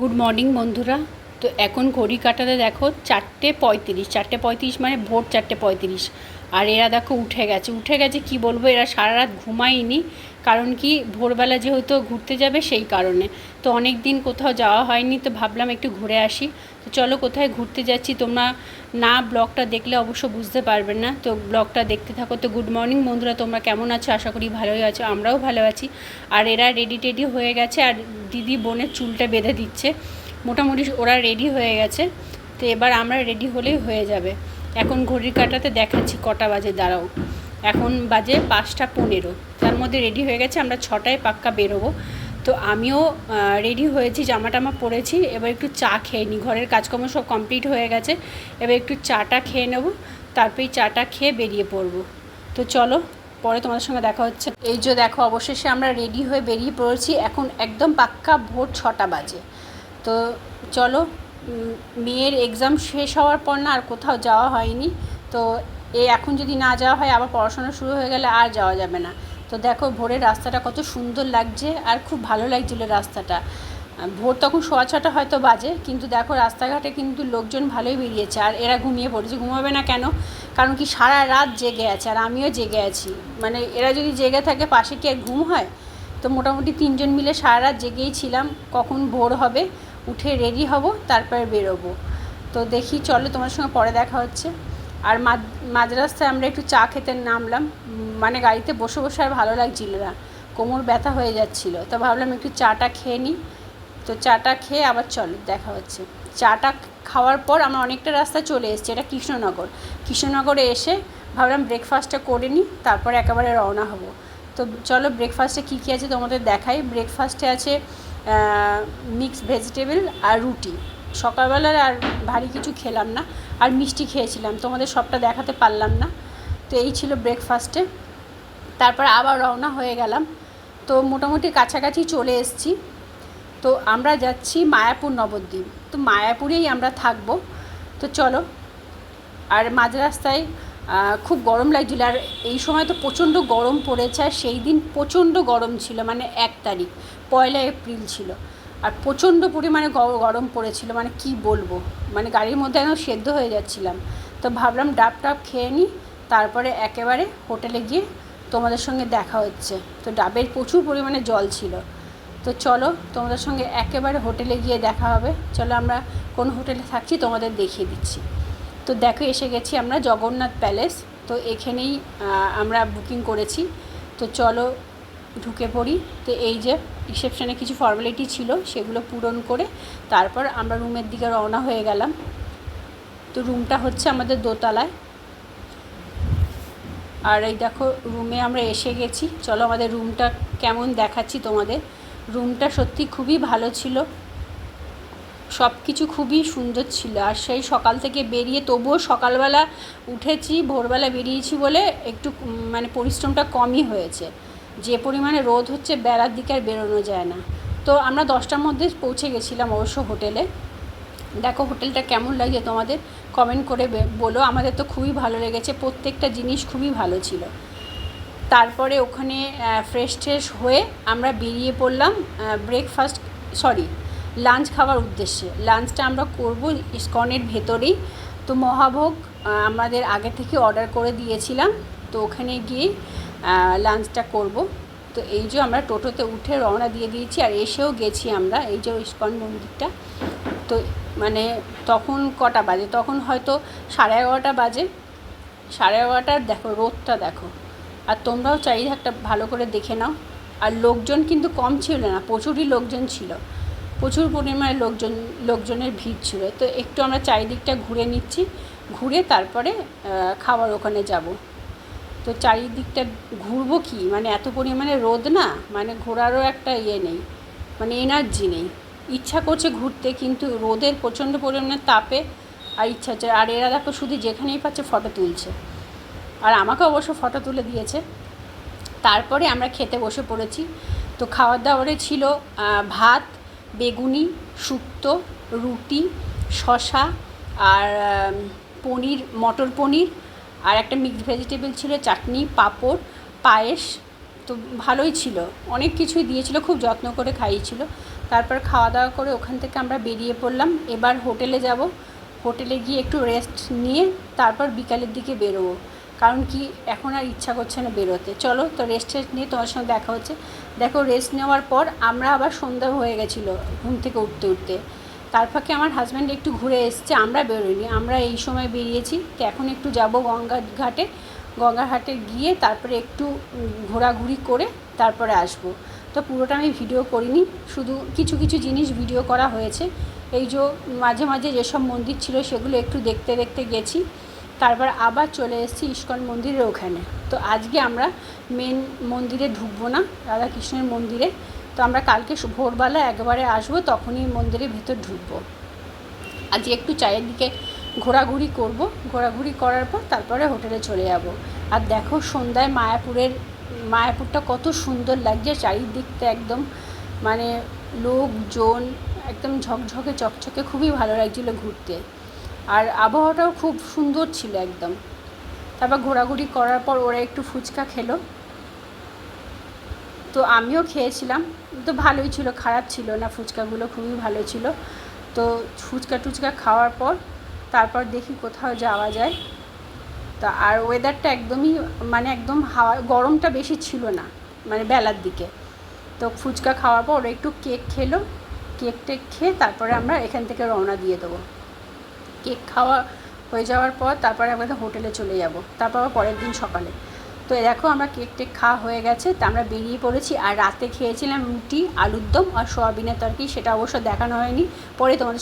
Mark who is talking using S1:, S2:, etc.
S1: Good morning বন্ধুরা। তো এখন ঘড়ি কাটাতে দেখো চারটে পঁয়ত্রিশ। চারটে পঁয়ত্রিশ মানে ভোর চারটে পঁয়ত্রিশ। আর এরা দেখো উঠে গেছে। উঠে গেছে কি বলব? এরা সারা রাত ঘুমায়নি। কারণ কি, ভোরবেলা যেহেতু ঘুরতে যাবে সেই কারণে। তো অনেক দিন কোথাও যাওয়া হয়নি, তো ভাবলাম একটু ঘুরে আসি। তো চলো কোথায় ঘুরতে যাচ্ছি, তোমরা না ব্লগটা দেখলে অবশ্য বুঝতে পারবে না। তো ব্লগটা দেখতে থাকো। তো গুড মর্নিং বন্ধুরা, তোমরা কেমন আছো? আশা করি ভালোই আছো, আমরাও ভালো আছি। আর এরা রেডি টেডি হয়ে গেছে, আর দিদি বোনের চুলটা বেঁধে দিচ্ছে। মোটামুটি ওরা রেডি হয়ে গেছে। তো এবার আমরা রেডি হলেই হয়ে যাবে। এখন ঘড়ির কাটাতে দেখাচ্ছি, কটা বাজে, দাঁড়াও। এখন বাজে পাঁচটা পনেরো। তার মধ্যে রেডি হয়ে গেছে, আমরা ছটায় পাক্কা বেরোবো। তো আমিও রেডি হয়েছি জামা টামা পরেছি। এবার একটু চা খেয়ে নিই ঘরের কাজকর্ম সব কমপ্লিট হয়ে গেছে। এবার একটু চাটা খেয়ে নেব। তারপরে এই চাটা খেয়ে বেরিয়ে পড়ব। তো চলো, পরে তোমাদের সঙ্গে দেখা হচ্ছে। এই যে দেখো, অবশেষে আমরা রেডি হয়ে বেরিয়ে পড়েছি। এখন একদম পাক্কা ভোর ছটা বাজে। তো চলো মেয়ের এক্সাম শেষ হওয়ার পর না আর কোথাও যাওয়া হয়নি। তো এ এখন যদি না যাওয়া হয়, আবার পড়াশোনা শুরু হয়ে গেলে আর যাওয়া যাবে না। তো দেখো, ভোরের রাস্তাটা কত সুন্দর লাগছে আর খুব ভালো লাগছিল রাস্তাটা। ভোর তখন সোয়া ছটা হয়তো বাজে, কিন্তু দেখো রাস্তাঘাটে কিন্তু লোকজন ভালোই বেরিয়েছে। আর এরা ঘুমিয়ে পড়েছে। ঘুমাবে না কেন? কারণ কি সারা রাত জেগে আছে আর আমিও জেগে আছি। মানে এরা যদি জেগে থাকে, পাশে কি আর ঘুম হয়? তো মোটামুটি তিনজন মিলে সারা রাত জেগেই ছিলাম। কখন ভোর হবে, উঠে রেডি হব, তারপরে বেরোবো। তো দেখি, চলো তোমার সঙ্গে পরে দেখা হচ্ছে। আর মাঝ রাস্তায় আমরা একটু চা খেতে নামলাম মানে গাড়িতে বসে বসে আর ভালো লাগছিল না, কোমর ব্যথা হয়ে যাচ্ছিল, তো ভাবলাম একটু চাটা খেয়ে নিই তো চাটা খেয়ে আবার চলো, দেখা হচ্ছে, চাটা খাওয়ার পর আমরা অনেকটা রাস্তা চলে এসেছি, এটা কৃষ্ণনগর, কৃষ্ণনগরে এসে ভাবলাম ব্রেকফাস্টটা করে নিই তারপরে একেবারে রওনা হব, তো চলো ব্রেকফাস্টে কী কী আছে তোমাদের দেখাই ব্রেকফাস্টে আছে মিক্স ভেজিটেবল আর রুটি সকালবেলার আর ভারী কিছু খেলাম না, আর মিষ্টি খেয়েছিলাম, তোমাদের সবটা দেখাতে পারলাম না। তো এই ছিল ব্রেকফাস্টে তারপর আবার রওনা হয়ে গেলাম। তো মোটামুটি কাছাকাছি চলে এসেছি। তো আমরা যাচ্ছি মায়াপুর নবদ্বীপ। তো মায়াপুরেই আমরা থাকব। তো চলো, আর মাঝ রাস্তায় খুব গরম লাগছিল। আর এই সময় তো প্রচণ্ড গরম পড়েছে, আর সেই দিন প্রচণ্ড গরম ছিল মানে এক তারিখ, পয়লা এপ্রিল ছিল। আর প্রচণ্ড পরিমাণে গরম পড়েছিল মানে কি বলব? মানে গাড়ির মধ্যে একদম সেদ্ধ হয়ে যাচ্ছিলাম। তো ভাবলাম ডাব টাব খেয়ে নিই তারপরে একেবারে হোটেলে গিয়ে তোমাদের সঙ্গে দেখা হচ্ছে। তো ডাবের প্রচুর পরিমাণে জল ছিল। তো চলো, তোমাদের সঙ্গে একেবারে হোটেলে গিয়ে দেখা হবে। চলো আমরা কোন হোটেলে থাকছি তোমাদের দেখিয়ে দিচ্ছি। তো দেখো, এসে গেছি আমরা জগন্নাথ প্যালেস। তো এখানেই আমরা বুকিং করেছি। তো চলো ঢুকে পড়ি। তো এই যে রিসেপশনে কিছু ফর্মালিটি ছিল, সেগুলো পূরণ করে তারপর আমরা রুমের দিকে রওনা হয়ে গেলাম। তো রুমটা হচ্ছে আমাদের দোতলায়। আর এই দেখো, রুমে আমরা এসে গেছি। চলো আমাদের রুমটা কেমন দেখাচ্ছি তোমাদের। রুমটা সত্যি খুবই ভালো ছিল। সব কিছু খুবই সুন্দর ছিল। আর সেই সকাল থেকে বেরিয়ে তবুও সকালবেলা উঠেছি, ভোরবেলা বেরিয়েছি বলে একটু মানে পরিশ্রমটা কমই হয়েছে। যে পরিমাণে রোদ হচ্ছে বেলার দিকে আর বেরোনো যায় না। তো আমরা দশটার মধ্যে পৌঁছে গেছিলাম অবশ্য হোটেলে। দেখো হোটেলটা কেমন লাগছে তোমাদের? কমেন্ট করে বলো। আমাদের তো খুবই ভালো লেগেছে। প্রত্যেকটা জিনিস খুবই ভালো ছিল। তারপরে ওখানে ফ্রেশ ট্রেশ হয়ে আমরা বেরিয়ে পড়লাম ব্রেকফাস্ট সরি লাঞ্চ খাওয়ার উদ্দেশ্যে। লাঞ্চটা আমরা করব ইস্কনের ভেতরেই। তো মহাভোগ আমাদের আগে থেকে অর্ডার করে দিয়েছিলাম। তো ওখানে গিয়ে লাঞ্চটা করব। তো এই যে আমরা টোটোতে উঠে রওনা দিয়ে দিয়েছি আর এসেও গেছি আমরা, এই যে ইস্কন মন্দিরটা। তো মানে তখন কটা বাজে? তখন হয়তো সাড়ে এগারোটা বাজে। সাড়ে এগারোটার দেখো রোদটা দেখো। আর তোমরাও একটা ভালো করে দেখে নাও। আর লোকজন কিন্তু কম ছিল না, প্রচুরই লোকজন ছিল। প্রচুর পরিমাণে লোকজন, লোকজনের ভিড় ছিল। তো একটু আমরা চারিদিকটা ঘুরে নিচ্ছি। ঘুরে তারপরে খাবার ওখানে যাব। তো চারিদিকটা ঘুরবো কি? মানে এত পরিমাণে রোদ না? মানে ঘোরারও একটা ইয়ে নেই মানে এনার্জি নেই। ইচ্ছা করছে ঘুরতে, কিন্তু রোদের প্রচণ্ড পরিমাণে তাপে আর ইচ্ছা হচ্ছে, আর এরা দেখো শুধু যেখানেই পাচ্ছে ফটো তুলছে। আর আমাকে অবশ্য ফটো তুলে দিয়েছে। তারপরে আমরা খেতে বসে পড়েছি। তো খাওয়ার দাওয়ারে ছিল ভাত, বেগুনি, শুক্তো, রুটি শশা আর পনির, মটর পনির আর একটা মিক্সড ভেজিটেবল ছিল, চাটনি, পাঁপড়, পায়েস, তো ভালোই ছিল। অনেক কিছুই দিয়েছিল, খুব যত্ন করে খাইয়েছিল। তারপর খাওয়া দাওয়া করে ওখান থেকে আমরা বেরিয়ে পড়লাম। এবার হোটেলে যাব। হোটেলে গিয়ে একটু রেস্ট নিয়ে তারপর বিকালের দিকে বেরোবো। কারণ কি, এখন আর ইচ্ছা করছে না বেরোতে। চলো তো রেস্ট টেস্ট নিয়ে তোমার সঙ্গে দেখা হচ্ছে। দেখো রেস্ট নেওয়ার পর আমরা আবার সন্ধ্যা হয়ে গেছিল ঘুম থেকে উঠতে উঠতে। তার ফাঁকে আমার হাজব্যান্ড একটু ঘুরে এসছে, আমরা বেরোইনি, আমরা এই সময় বেরিয়েছি, তো এখন একটু যাব গঙ্গা ঘাটে, গঙ্গার ঘাটে গিয়ে তারপরে একটু ঘোরাঘুরি করে তারপরে আসব। তো পুরোটা আমি ভিডিও করিনি, শুধু কিছু কিছু জিনিস ভিডিও করা হয়েছে। এই যে মাঝে মাঝে যেসব মন্দির ছিল সেগুলো একটু দেখতে দেখতে গেছি, তারপর আবার চলে এসেছি ইস্কন মন্দিরের ওখানে। তো আজকে আমরা মেন মন্দিরে ঢুকবো না, রাধাকৃষ্ণের মন্দিরে তো আমরা কালকে ভোরবেলা একবারে আসব, তখনই মন্দিরের ভেতর ঢুকবো। আজকে একটু চায়ের দিকে ঘোরাঘুরি করব। ঘোরাঘুরি করার পর তারপরে হোটেলে চলে যাব। আর দেখো সন্ধ্যায় মায়াপুরের, মায়াপুরটা কত সুন্দর লাগছে, চারিদিকটা একদম মানে লোকজন একদম ঝকঝকে, চকচকে, খুবই ভালো লাগছিল ঘুরতে। আর আবহাওয়াটাও খুব সুন্দর ছিল একদম। তারপর ঘোরাঘুরি করার পর ওরা একটু ফুচকা খেলো। তো আমিও খেয়েছিলাম। তো ভালোই ছিল, খারাপ ছিল না, ফুচকাগুলো খুবই ভালো ছিল। তো ফুচকা টুচকা খাওয়ার পর তারপর দেখি কোথাও যাওয়া যায়। তা আর ওয়েদারটা একদমই মানে একদম হাওয়া, গরমটা বেশি ছিল না মানে বেলার দিকে। তো ফুচকা খাওয়ার পর ওরা একটু কেক খেলো, কেক টেক খেয়ে তারপরে আমরা এখান থেকে রওনা দিয়ে দেবো। কেক খাওয়া হয়ে যাওয়ার পর তারপরে আমাদের হোটেলে চলে যাব, তারপর পরের দিন সকালে। তো দেখো আমরা কেক টেক খাওয়া হয়ে গেছে, তা আমরা বেরিয়ে পড়েছি আর রাতে খেয়েছিলাম রুটি, আলুর দম আর সোয়াবিনের তরকারি, সেটা অবশ্য দেখানো হয়নি। পরে তোমাদের